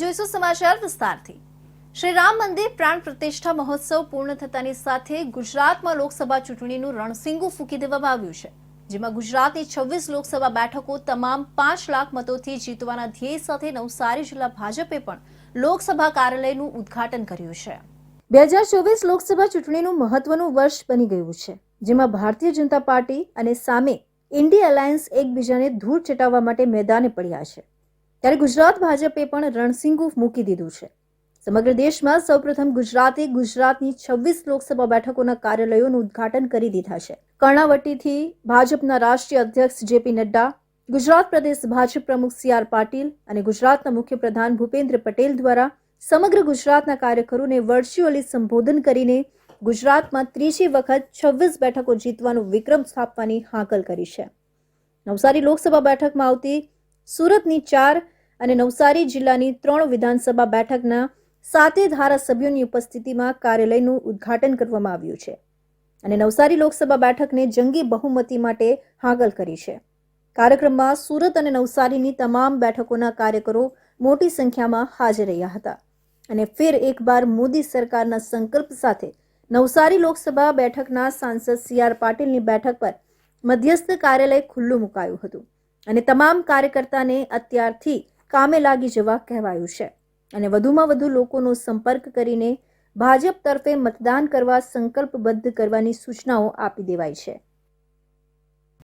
જોઈશું સમાચાર વિસ્તારથી. શ્રી રામ મંદિર પ્રાણ પ્રતિષ્ઠા મહોત્સવ પૂર્ણ થતાની સાથે ગુજરાતમાં લોકસભા ચૂંટણીનું રણસિંગુ ફૂંકી દેવામાં આવ્યું છે, જેમાં ગુજરાતની છવ્વીસ લોકસભા બેઠકો તમામ પાંચ લાખ મતોથી જીતવાના ધ્યેય સાથે નવસારી જિલ્લા ભાજપે પણ લોકસભા કાર્યાલયનું ઉદ્ઘાટન કર્યું છે. બે હજાર ચોવીસ લોકસભા ચૂંટણીનું મહત્વનું વર્ષ બની ગયું છે, જેમાં ભારતીય જનતા પાર્ટી અને સામે ઇન્ડિયા અલાયન્સ એકબીજાને ધૂળ ચટાવવા માટે મેદાને પડ્યા છે. ત્યારે ગુજરાત ભાજપે પણ રણસિંગુ મૂકી દીધું છે. સમગ્ર દેશમાં સૌપ્રથમ ગુજરાતે ગુજરાતની છવ્વીસ લોકસભા બેઠકોના કાર્યાલયોનું ઉદઘાટન કરી દીધા છે. કર્ણાવટીથી ભાજપના રાષ્ટ્રીય અધ્યક્ષ જેપી નડ્ડા, ગુજરાત પ્રદેશ ભાજપ પ્રમુખ સી આર પાટીલ અને ગુજરાતના મુખ્યપ્રધાન ભૂપેન્દ્ર પટેલ દ્વારા સમગ્ર ગુજરાતના કાર્યકરોને વર્ચ્યુઅલી સંબોધન કરીને ગુજરાતમાં ત્રીજી વખત છવ્વીસ બેઠકો જીતવાનો વિક્રમ સ્થાપવાની હાકલ કરી છે. નવસારી લોકસભા બેઠકમાં આવતી સુરતની ચાર અને નવસારી જિલ્લાની ત્રણ વિધાનસભા બેઠકના સાતે ધારાસભ્યોની ઉપસ્થિતિમાં કાર્યાલયનું ઉદ્ઘાટન કરવામાં આવ્યું છે. અને નવસારી લોકસભા બેઠકને જંગી બહુમતી માટે હાંગલ કરી છે. કાર્યક્રમમાં સુરત અને નવસારીની તમામ બેઠકોના કાર્યકરો મોટી સંખ્યામાં હાજર રહ્યા હતા. અને ફેર એકવાર મોદી સરકારના સંકલ્પ સાથે નવસારી લોકસભા બેઠકના સાંસદ સી આર પાટીલની બેઠક પર મધ્યસ્થ કાર્યાલય ખુલ્લું મુકાયું હતું. અને તમામ કાર્યકર્તાને અત્યારથી કામે લાગી જવા કહેવાયું છે. અને વધુમાં વધુ લોકોનો સંપર્ક કરીને ભાજપ તરફે મતદાન કરવા સંકલ્પબદ્ધ કરવાની સૂચનાઓ આપી દેવાઈ છે.